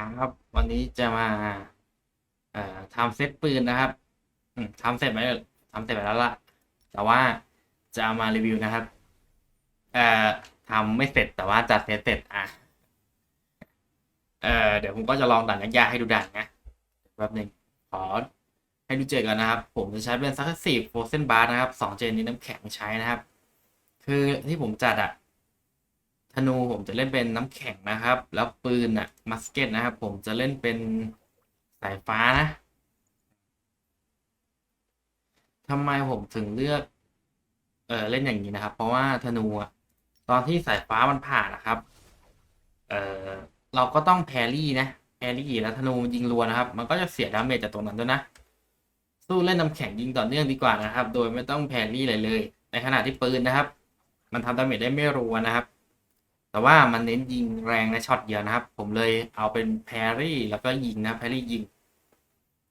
ครับ วันนี้จะมาเอ่อทำเซตปืนนะครับทำเสร็จไหมทำเสร็จไปแล้วล่ะ แต่ว่าจะเอามารีวิวนะครับ เอ่อทำไม่เสร็จแต่ว่าจัดเซตเสร็จอะเอ่อเดี๋ยวผมก็จะลองด่านยากๆให้ดูด่านนะแป๊บหนึ่งขอให้ดูเจอกันนะครับ ผมจะใช้เป็นซักซีฟโฟเซนบาร์นะครับสองเจนนี้น้ำแข็งใช้นะครับ คือที่ผมจัดอะ ธนูผมจะเล่นเป็นน้ำแข็งนะครับ แล้วปืนอะมัสเก็ตนะครับ ผมจะเล่นเป็นสายฟ้านะทำไมผมถึงเลือก เออเล่นอย่างนี้นะครับ เพราะว่าธนูอะตอนที่สายฟ้ามันผ่านนะครับ เออเราก็ต้องแพรี่นะแพรี่แล้วธนูยิงรัวนะครับ มันก็จะเสียดาเมจจากตรงนั้นด้วยนะสู้เล่นน้ำแข็งยิงต่อเนื่องดีกว่านะครับ โดยไม่ต้องแพรรี่เลยเลย ในขณะที่ปืนนะครับ มันทำดาเมจได้ไม่รัวนะครับ แต่ว่ามันเน้นยิงแรงในช็อตเดียวนะครับ ผมเลยเอาเป็นแพรรี่แล้วก็ยิงนะแพรรี่ยิง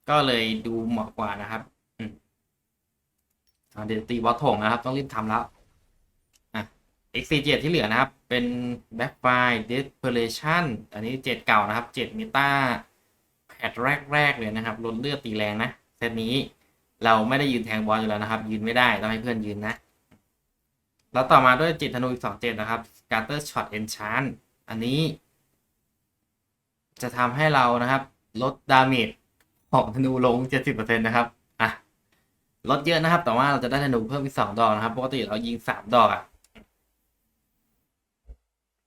ก็เลยดูเหมาะกว่านะครับเดี๋ยวตีบอลถงนะครับ ต้องรีบทำแล้วอะ XC7 ที่เหลือนะครับ เป็น Backfire Desperation อันนี้7เก่านะครับ7มิต้าแพทแรก ๆ เลยนะครับลดเลือดตีแรงนะเซตนี้เราไม่ได้ยืนแทงบอลอยู่แล้วนะครับ ยืนไม่ได้ต้องให้เพื่อนยืนนะ แล้วต่อมาด้วยจิตธนูอีกสองเจ็ดนะครับ Scatter Shot Enchant อันนี้จะทำให้เรานะครับ ลดดาเมจของธนูลง 70%นะครับอะลดเยอะนะครับ แต่ว่าเราจะได้ธนูเพิ่มอีกสองดอกนะครับ ปกติเรายิงสามดอกอะ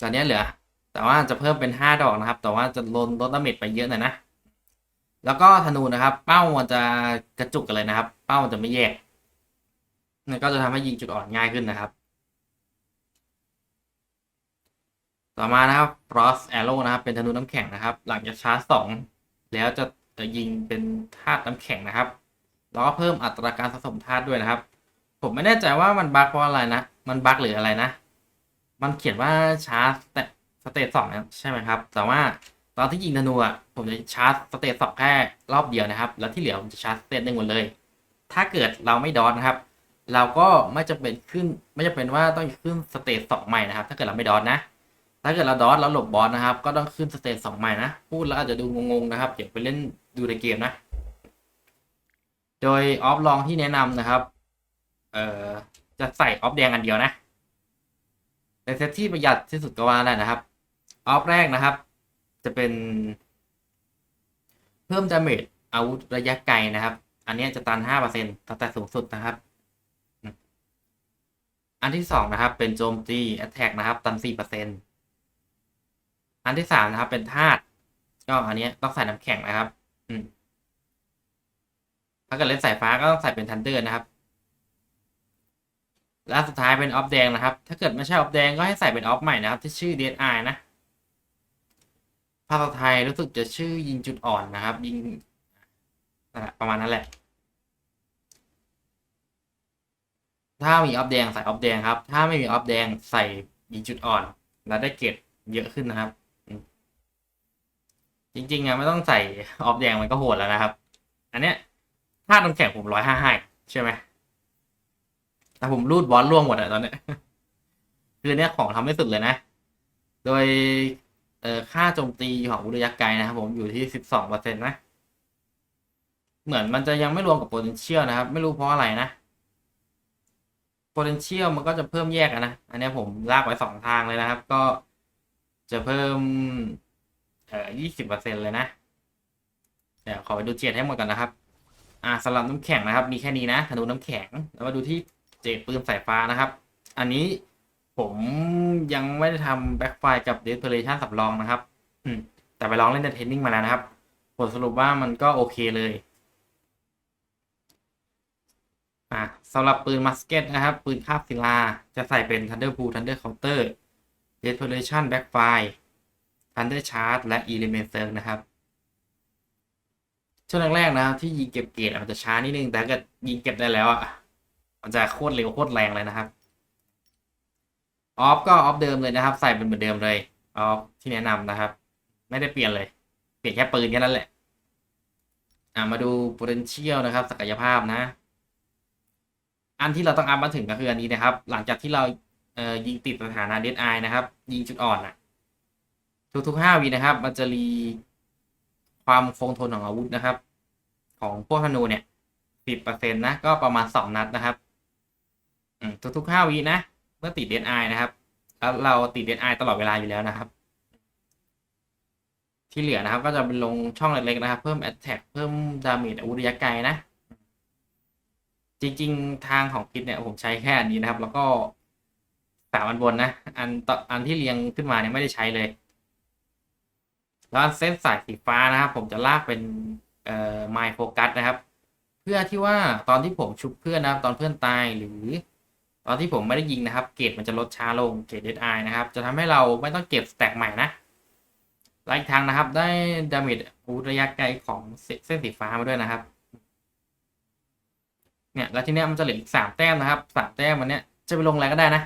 ตอนนี้เหลือ แต่ว่าจะเพิ่มเป็นห้าดอกนะครับ แต่ว่าจะลดลดดาเมจไปเยอะหน่อยนะ แล้วก็ธนูนะครับ เป้ามันจะกระจุกกันเลยนะครับ เป้ามันจะไม่แยกนั่นก็จะทำให้ยิงจุดอ่อนง่ายขึ้นนะครับ ต่อมานะครับ frost arrow นะครับ เป็นธนูน้ำแข็งนะครับ หลังจากชาร์จสองแล้วจะจะยิงเป็นธาตุน้ำแข็งนะครับ แล้วก็เพิ่มอัตราการสะสมธาตุด้วยนะครับ ผมไม่แน่ใจว่ามันบั๊กเพราะอะไรนะ มันบั๊กหรืออะไรนะ มันเขียนว่าชาร์จแต่สเตจสองนะใช่ไหมครับ แต่ว่าตอนที่ยิงธนูอะผมจะชาร์จสเตจสองแค่รอบเดียวนะครับ แล้วที่เหลือผมจะชาร์จสเตจหนึ่งหมดเลย ถ้าเกิดเราไม่ดอทนะครับ เราก็ไม่จำเป็นขึ้น ไม่จำเป็นว่าต้องขึ้นสเตจสองใหม่นะครับ ถ้าเกิดเราไม่ดอทนะ ถ้าเกิดเราดอทแล้วหลบบอสนะครับ ก็ต้องขึ้นสเตจสองใหม่นะ พูดแล้วอาจจะดูงงๆนะครับ เดี๋ยวไปเล่นดูในเกมนะ โดยออฟลองที่แนะนำนะครับ เอ่อ จะใส่ออฟแดงอันเดียวนะเป็นเซตที่ประหยัดที่สุดก็ว่าได้นะครับ ออฟแรกนะครับ จะเป็น เพิ่มดาเมจอาวุธระยะไกลนะครับ อันนี้จะตันห้าเปอร์เซ็นต์ตั้งแต่สูงสุดนะครับอันที่สองนะครับ เป็นโจมตีแอตแทกนะครับ ตันสี่เปอร์เซ็นต์ อันที่สามนะครับ เป็นธาตุก็อันนี้ต้องใส่น้ำแข็งนะครับ อืมถ้าเกิดเล่นสายฟ้าก็ต้องใส่เป็นทันเดอร์นะครับและสุดท้ายเป็นออฟแดงนะครับ ถ้าเกิดไม่ใช่ออฟแดงก็ให้ใส่เป็นออฟใหม่นะครับ ที่ชื่อ DSI นะ ภาษาไทยรู้สึกจะชื่อยิงจุดอ่อนนะครับ ยิงประมาณนั้นแหละ ถ้ามีออฟแดงใส่ออฟแดงครับ ถ้าไม่มีออฟแดงใส่ยิงจุดอ่อน แล้วได้เกรดเยอะขึ้นนะครับ จริงๆอะไม่ต้องใส่ออฟแดงมันก็โหดแล้วนะครับ อันเนี้ยถ้าน้ำแข็งผมร้อยห้าห้าใช่ไหมแต่ผมรูดบอลล่วงหมดอะตอนเนี้ยคือเนี้ยของทำไม่สุดเลยนะ โดยเอ่อค่าโจมตีของอุระยะไกนะครับผมอยู่ที่สิบสองเปอร์เซ็นต์นะ เหมือนมันจะยังไม่รวมกับ potential นะครับ ไม่รู้เพราะอะไรนะ potential มันก็จะเพิ่มแยกนะ อันเนี้ยผมลากไว้สองทางเลยนะครับ ก็จะเพิ่ม เอ่อยี่สิบเปอร์เซ็นเลยนะ เดี๋ยวขอไปดูเจ็ดให้หมดกันนะครับ อ่าสำหรับน้ำแข็งนะครับ มีแค่นี้นะธนูน้ำแข็ง แล้วมาดูที่เจดปืนสายฟ้านะครับ อันนี้ผมยังไม่ได้ทำแบ็คไฟกับเด s เพลชันสำรองนะครับ อืม แต่ไปลองเล่นในเทนนิ่งมาแล้วนะครับ ผลสรุปว่ามันก็โอเคเลย อ่าสำหรับปืนมัสเก็ตนะครับ ปืนคาบศิลา จะใส่เป็น Thunder Pool Thunder Counter Desperation Backfire Thunder Charge และ Element Surge นะครับ ช่วงแรกๆนะครับที่ยิงเก็บเกรดอะมันจะช้านิดนึง แต่กิดยิงเก็บได้แล้วอะ มันจะโคตรเร็วโคตรแรงเลยนะครับ ออฟก็ออฟเดิมเลยนะครับ ใส่เป็นเหมือนเดิมเลยออฟที่แนะนำนะครับ ไม่ได้เปลี่ยนเลย เปลี่ยนแค่ปืนแค่นั้นแหละอ่ามาดู potential นะครับ ศักยภาพนะ อันที่เราต้องอัพมาถึงก็คืออันนี้นะครับ หลังจากที่เราเอ่อยิงติดสถานะ dead eye นะครับ ยิงจุดอ่อนอะ ทุกๆห้าวินะครับ มันจะรีความคงทนของอาวุธนะครับ ของพวกธนูเนี่ยสิบเปอร์เซ็นต์นะ ก็ประมาณสองนัดนะครับทุกๆห้าวินะ เมื่อติดเดนไอนะครับแล้วเราติดเดนไอตลอดเวลาอยู่แล้วนะครับ ที่เหลือนะครับ ก็จะเป็นลงช่องเล็กๆนะครับ เพิ่ม Attack เพิ่มดาเมจอาวุธระยะไกลนะ จริงๆทางของพิษเนี่ยผมใช้แค่อันนี้นะครับ แล้วก็สามอันบนนะ อันต่ออันที่เรียงขึ้นมาเนี่ยไม่ได้ใช้เลย แล้วเส้นสายสีฟ้านะครับ ผมจะลากเป็นเอ่อ My Focus นะครับ เพื่อที่ว่าตอนที่ผมชุบเพื่อนนะครับ ตอนเพื่อนตายหรือ ตอนที่ผมไม่ได้ยิงนะครับ เกรดมันจะลดช้าลงเกรดเดดไอนะครับ จะทำให้เราไม่ต้องเก็บสแต็กใหม่นะและอีกทางนะครับ ได้ดาเมจอุระยะไกลของเส้นสีฟ้ามาด้วยนะครับ เนี่ยแล้วทีเนี้ยมันจะเหลืออีกสามแต้มนะครับสามแต้มมันเนี้ยจะไปลงอะไรก็ได้นะ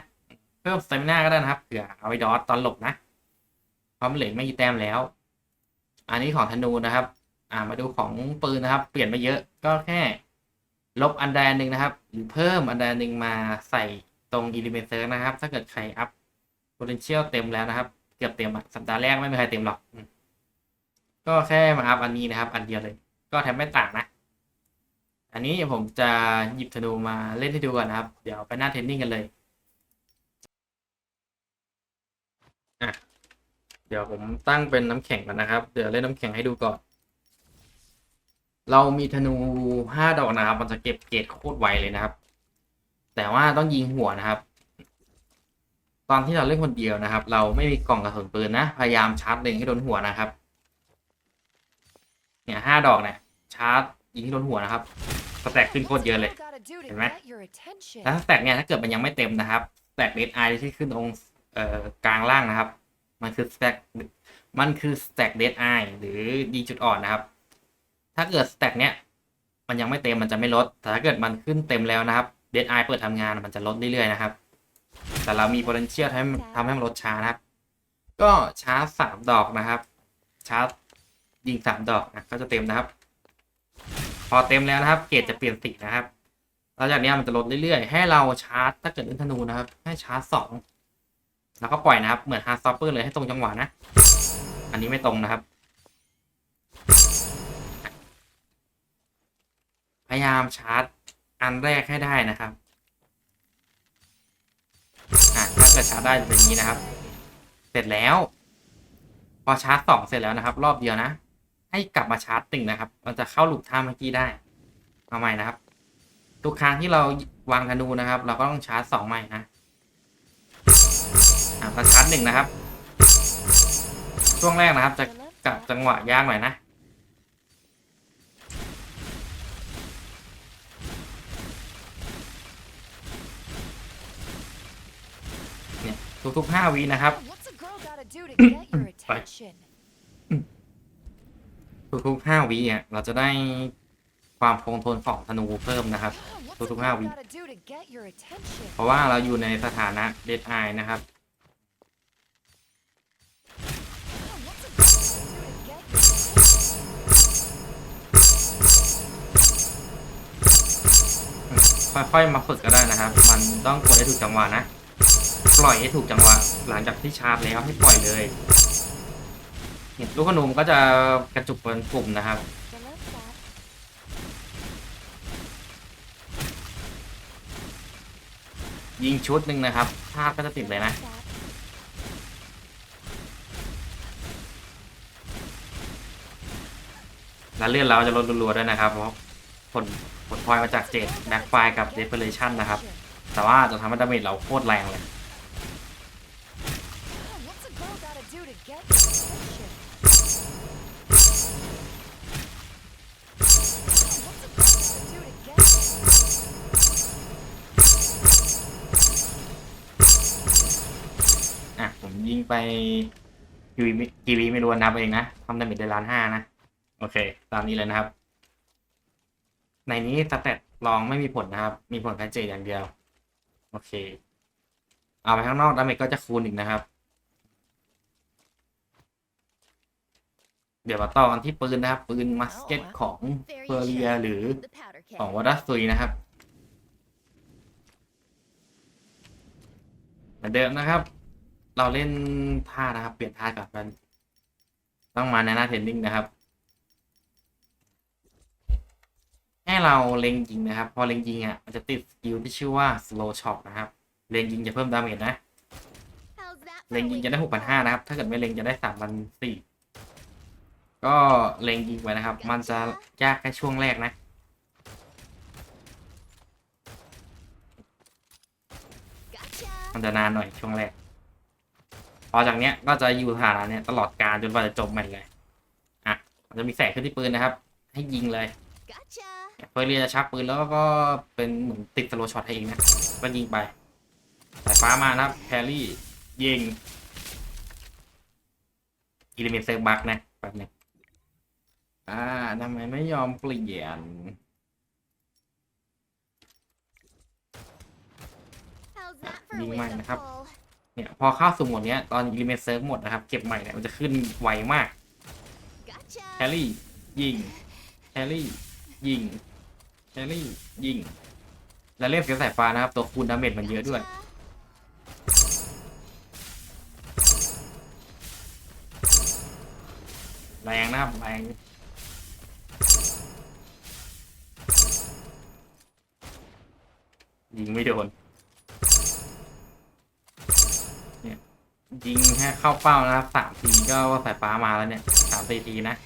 เพิ่มสเตมิน่าก็ได้นะครับเผื่อเอาไปดอทตอนหลบนะเพราะมันเหลือไม่กี่แต้มแล้ว อันนี้ของธนูนะครับ อ่ามาดูของปืนนะครับ เปลี่ยนไปเยอะก็แค่ ลบอันใดอันหนึ่งนะครับ หรือเพิ่มอันใดอันหนึ่งมาใส่ตรง Element Search นะครับ ถ้าเกิดใครอัพ Potential เต็มแล้วนะครับ เกือบเต็มอะสัปดาห์แรกไม่มีใครเต็มหรอก ก็แค่มาอัพอันนี้นะครับ อันเดียวเลย ก็แทบไม่ต่างนะ อันนี้ผมจะหยิบธนูมาเล่นให้ดูก่อนนะครับ เดี๋ยวไปหน้าเทรนนิ่งกันเลยอะ เดี๋ยวผมตั้งเป็นน้ำแข็งก่อนนะครับ เดี๋ยวเล่นน้ำแข็งให้ดูก่อน เรามีธนูห้าดอกนะครับ มันจะเก็บเกรดโคตรไวเลยนะครับ แต่ว่าต้องยิงหัวนะครับ ตอนที่เราเล่นคนเดียวนะครับ เราไม่มีกล่องกระสุนปืนนะ พยายามชาร์จเล็งให้โดนหัวนะครับ เนี่ยห้าดอกเนี่ยชาร์จยิงให้โดนหัวนะครับสแต็กขึ้นโคตรเยอะเลย เห็นไหมแล้วสแต็กเนี่ยถ้าเกิดมันยังไม่เต็มนะครับสแต็กเรดไอที่ขึ้นตรงกลางล่างนะครับ มันคือสแต็กมันคือสแต็กเรดไอหรือดีจุดอ่อนนะครับ ถ้าเกิดสแต็กเนี้ยมันยังไม่เต็มมันจะไม่ลด แต่ถ้าเกิดมันขึ้นเต็มแล้วนะครับเดดไอเปิดทำงานมันจะลดเรื่อยๆนะครับ แต่เรามี potential ทำให้มันทำให้มันลดช้านะครับ ก็ชาร์จสามดอกนะครับ ชาร์จยิงสามดอกนะก็จะเต็มนะครับ พอเต็มแล้วนะครับ เกรดจะเปลี่ยนสีนะครับหลังจากนี้มันจะลดเรื่อยๆ ให้เราชาร์จถ้าเกิดเล่นธนูนะครับ ให้ชาร์จสอง แล้วก็ปล่อยนะครับ เหมือนฮาร์ดซอปเปอร์เลยให้ตรงจังหวะนะ อันนี้ไม่ตรงนะครับ พยายามชาร์จอันแรกให้ได้นะครับอะถ้าเกิดชาร์จได้จะเป็นนี้นะครับ เสร็จแล้ว พอชาร์จสองเสร็จแล้วนะครับ รอบเดียวนะ ให้กลับมาชาร์จติ่งนะครับ มันจะเข้าหลุมท่าเมื่อกี้ได้ เอาใหม่นะครับ ทุกครั้งที่เราวางธนูนะครับ เราก็ต้องชาร์จสองใหม่นะ อะพอชาร์จหนึ่งนะครับ ช่วงแรกนะครับ จะกลับจังหวะยากหน่อยนะเนี่ยทุกๆห้าวินะครับ ทุกๆห้าวิเนี่ยเราจะได้ความคงทนของธนูเพิ่มนะครับ ทุกๆห้าวิเพราะว่าเราอยู่ในสถานะเดดไอนะครับ ค่อยๆ มาฝึกก็ได้นะครับ มันต้องกดให้ถูกจังหวะนะ ปล่อยให้ถูกจังหวะ หลังจากที่ชาร์จแล้วให้ปล่อยเลยเนี่ยลูกขนุมก็จะกระจุกเป็นกลุ่มนะครับ ยิงชุดหนึ่งนะครับภาพก็จะติดเลยนะแล้วเลื่อนเราจะลดรัวๆด้วยนะครับ เพราะผล ผลพลอยมาจากเจ็ดแบ็คไฟกับเดฟเฟอเรชันนะครับ แต่ว่าจะทำให้ดาเมจเราโคตรแรงเลย อะ ผมยิงไปกีวีไม่รู้นับเองนะทำดาเมจได้ล้านห้านะ โอเค ตามนี้เลยนะครับ ในนี้สเตตลองไม่มีผลนะครับ มีผลแค่เจอย่างเดียว โอเค เอาไปข้างนอกดาเมจก็จะคูณอีกนะครับ เดี๋ยวมาต่อกันที่ปืนนะครับ ปืนมัสเก็ตของเฟอร์เรียหรือของวอดัสซุยนะครับเหมือนเดิมนะครับ เราเล่นท่านะครับ เปลี่ยนท่ากับมัน ต้องมาในหน้าเทรนนิ่งนะครับ ให้เราเล็งยิงนะครับ พอเล็งยิงอะมันจะติดสกิลที่ชื่อว่า slow shot นะครับ เล็งยิงจะเพิ่มดาเมจนะ เล็งยิงจะได้หกพันห้านะครับ ถ้าเกิดไม่เล็งจะได้สามพันสี่ก็เล็งยิงไว้นะครับ มันจะยากแค่ช่วงแรกนะ มันจะนานหน่อยช่วงแรก พอจากเนี้ยก็จะอยู่ฐานเนี้ยตลอดการจนกว่าจะจบมตช์เลย อะ มันจะมีแสงขึ้นที่ปืนนะครับ ให้ยิงเลย Gotcha. เฟอร์เรียจะชักปืนแล้วก็เป็นเหมือนติดสโลว์ช็อตให้เองนะก็ยิงไปสายฟ้ามานะครับแฮร์รี่ยิงอิเลเมนเซอร์บักนะแป๊บหนึงอ่าทำไมไม่ยอมเปลี่ยน How's that for a ยิง wake มัน up นะครับ call? เนี่ยพอเข้าสู่โหมดเนี้ยตอนอิเลเมนเซิร์ฟหมดนะครับ เก็บใหม่เนี่ยมันจะขึ้นไวมาก Gotcha. แฮร์รี่ยิงแฮร์รี่ ยิงแฮร์รี่ยิง แล้วเล่นเสียงสายฟ้านะครับ ตัวคูณดาเมจมันเยอะด้วย แรงนะครับแรงยิงไม่โดนเนี่ยยิงแค่เข้าเป้านะครับสามทีก็ว่าสายฟ้ามาแล้วเนี่ยสามสี่ทีนะ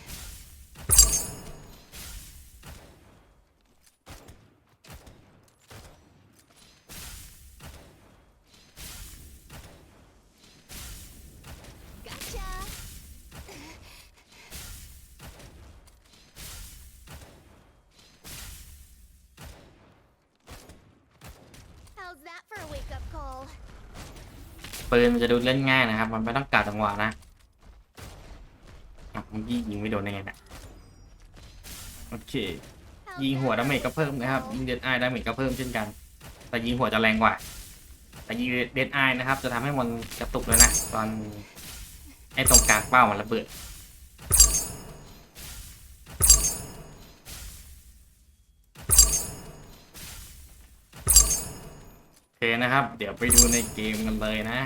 ปืนมันจะดูเล่นง่ายนะครับ มันไม่ต้องกาจังหวะนะอะมันยิงยิงไม่โดนได้ไงเนะโอเค ยิงหัวดาเมจก็เพิ่มนะครับยิงเดดไอดาเมจก็เพิ่มเช่นกัน แต่ยิงหัวจะแรงกว่า แต่ยิงเดดไอนะครับ จะทำให้มันกระตุกเลยนะตอนไอ้ตรงกลางเป้ามันระเบิดโอเคนะครับ เดี๋ยวไปดูในเกมกันเลยนะ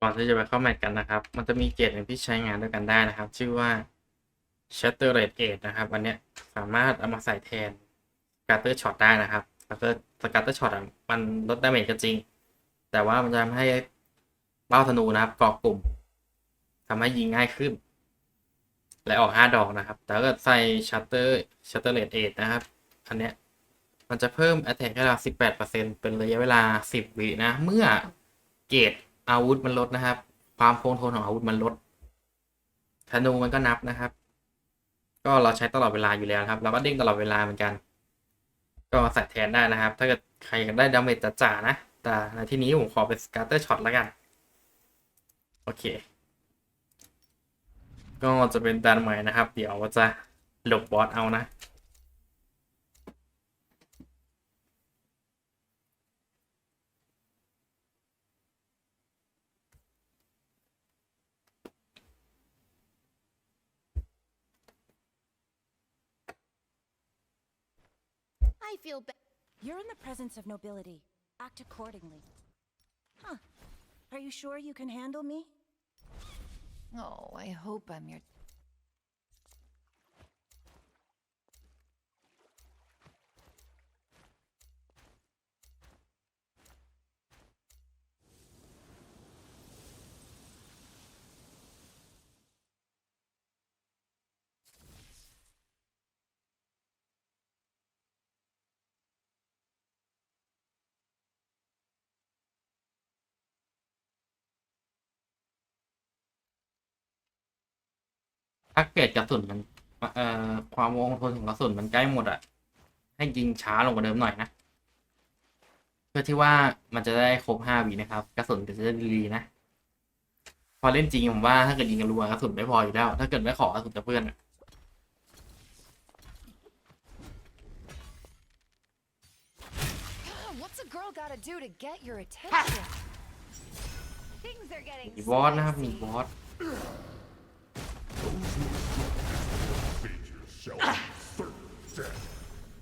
ก่อนที่จะไปเข้าแมตช์กันนะครับ มันจะมีเกจหนึ่งที่ใช้งานด้วยกันได้นะครับ ชื่อว่า Shutter Rate Gauge นะครับ อันเนี้ยสามารถเอามาใส่แทน Scatter Shot ได้นะครับแล้วก็ Scatter Shot อะมันลดดาเมจก็จริง แต่ว่ามันจะทำให้เป้าธนูนะครับเกาะกลุ่มทำให้ยิงง่ายขึ้น และออก 5 ดอกนะครับ แต่ถ้าเกิดใส่ Shutter Shutter Rate 8นะครับ อันเนี้ยมันจะเพิ่ม Attack ให้เรา 18%เป็นระยะเวลา 10 วินะ เมื่อเกรด อาวุธมันลดนะครับ ความคงทนของอาวุธมันลดธนูมันก็นับนะครับ ก็เราใช้ตลอดเวลาอยู่แล้วครับ เราก็เด้งตลอดเวลาเหมือนกัน ก็ใส่แทนได้นะครับ ถ้าเกิดใครอยากได้ดาเมจจ๋าๆนะ แต่ในที่นี้ผมขอเป็นสกาเตอร์ช็อตแล้วกัน โอเค ก็จะเป็นดันใหม่นะครับ เดี๋ยวจะหลบบอสเอานะ I feel bad. You're in the presence of nobility. Act accordingly. Huh. Are you sure you can handle me? Oh, I hope I'm your. ถ้าเกิดกระสุนมันเอ่อความคงทนของกระสุนมันใกล้หมดอะให้ยิงช้าลงกว่าเดิมหน่อยนะ เพื่อที่ว่ามันจะได้ครบห้าวินะครับ กระสุนจะได้ดีๆนะ พอเล่นจริงผมว่าถ้าเกิดยิงกันรัวกระสุนไม่พออยู่แล้ว ถ้าเกิดไม่ขอกระสุนจะเพื่อนอะ What's a girl gotta do to get your attention? Things are getting มีบอสนะครับมีบอส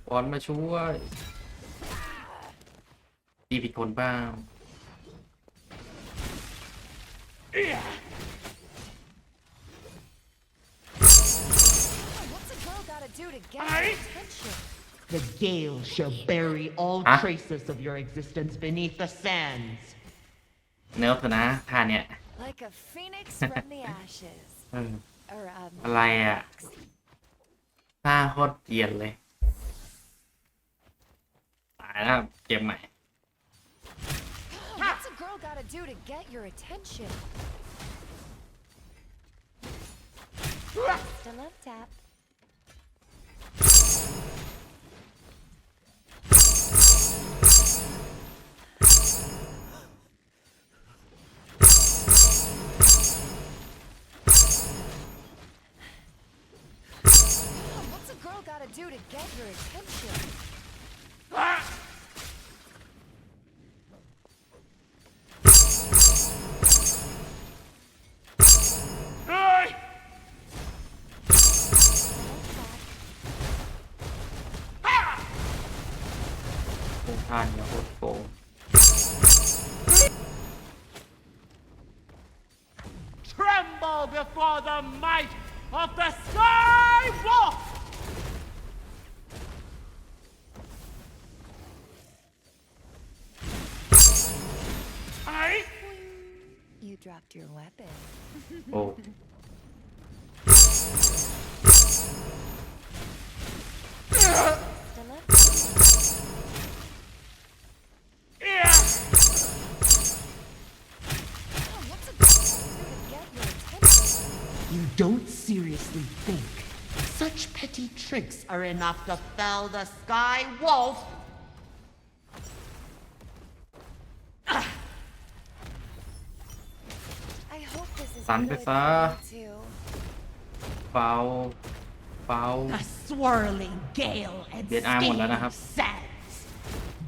บอลมาช่วยตีผิดคนบ้างไ The gale shall bury all traces of your existence beneath the sands. เนิร์ฟนะท่าเนี่ยอะไรอ่ะ ท่าโคตรเกรียนเลย ตายแล้วเกมใหม่ what's a girl gotta do to get your attention? Just a love tap. Gotta do to get your attention? To get your attention? Oh. You don't seriously think such petty tricks are enough to fell the Sky Wolf? สันไป good ซะ for you too. เฝ้าเฝ้า The swirling gale and เบียดอาร์หมดแล้วนะครับ steaming sands.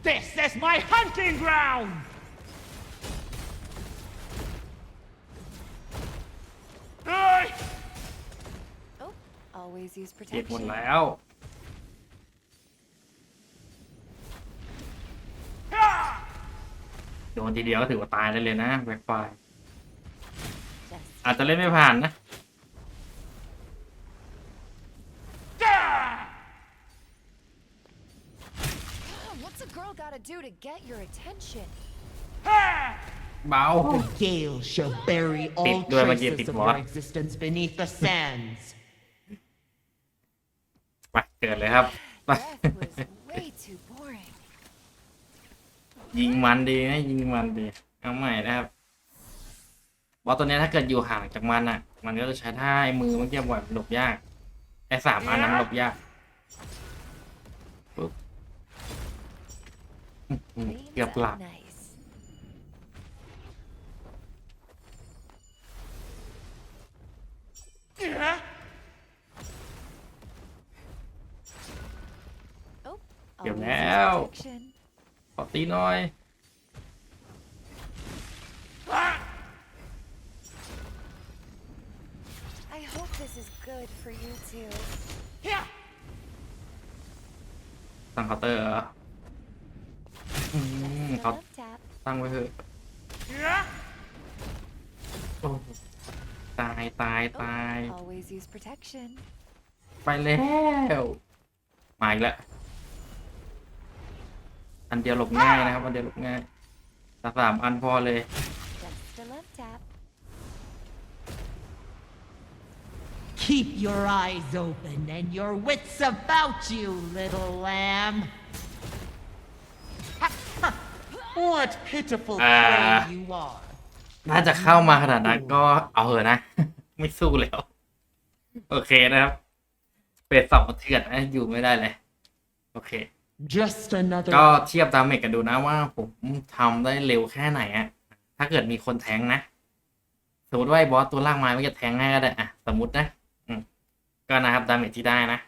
This is my hunting ground! Oh, always use เก็บหมด protection. แล้ว โดนทีเดียวก็ถือว่าตายได้เลยนะแบ็คไฟ Just อาจจะเล่นไม่ผ่านนะ What's a girl gotta do to get your attention? เบา The gale shall bury all ติดด้วยเมื่อกี้ traces ติด of วอ your ส existence beneath the sands. ไปเกิดเลยครับไป Breath was way too boring. ยิงมันดีนะยิงมันดี เอาใหม่นะครับ บอสตัวเนี้ยถ้าเกิดอยู่ห่างจากมันอะ มันก็จะใช้ท่าไอ้มือเมื่อกี้บ่อยมันหลบยากไอ้สามอันนั้นหลบยากปุ๊บอื้อหือ Cleans เกือบหลับ up nice. Oh, Kiểu always use nào? protection. ขอตีหน่อย this is good for you too. ตั้งเคาน์เตอร์เหรออืม Just a เขา love tap. ตั้งไว้เถอะโอ้ตายตายตาย Oh, always use protection. ไปแล้ว มาอีกแล้ว อันเดียวหลบง่ายนะครับ อันเดียวหลบง่ายแต่สามอันพอเลย Just a love tap. Keep your eyes open and your wits about you, little lamb. what pitiful Ah. prey you are. ถ้าจะเข้ามาขนาดนั้นก็เอาเถอะนะ ไม่สู้แล้ว โอเคนะครับเป็ดสองเถื่อนนะอยู่ไม่ได้เลย โอเค Just another ก็เทียบดาเมจกันดูนะว่าผมทำได้เร็วแค่ไหนอะถ้าเกิดมีคนแทงนะ สมมติว่าไอ้บอสตัวล่างไม้ไม่จะแทงให้ก็ได้อะสมมตินะอืม ก็นะครับดาเมจที่ได้นะ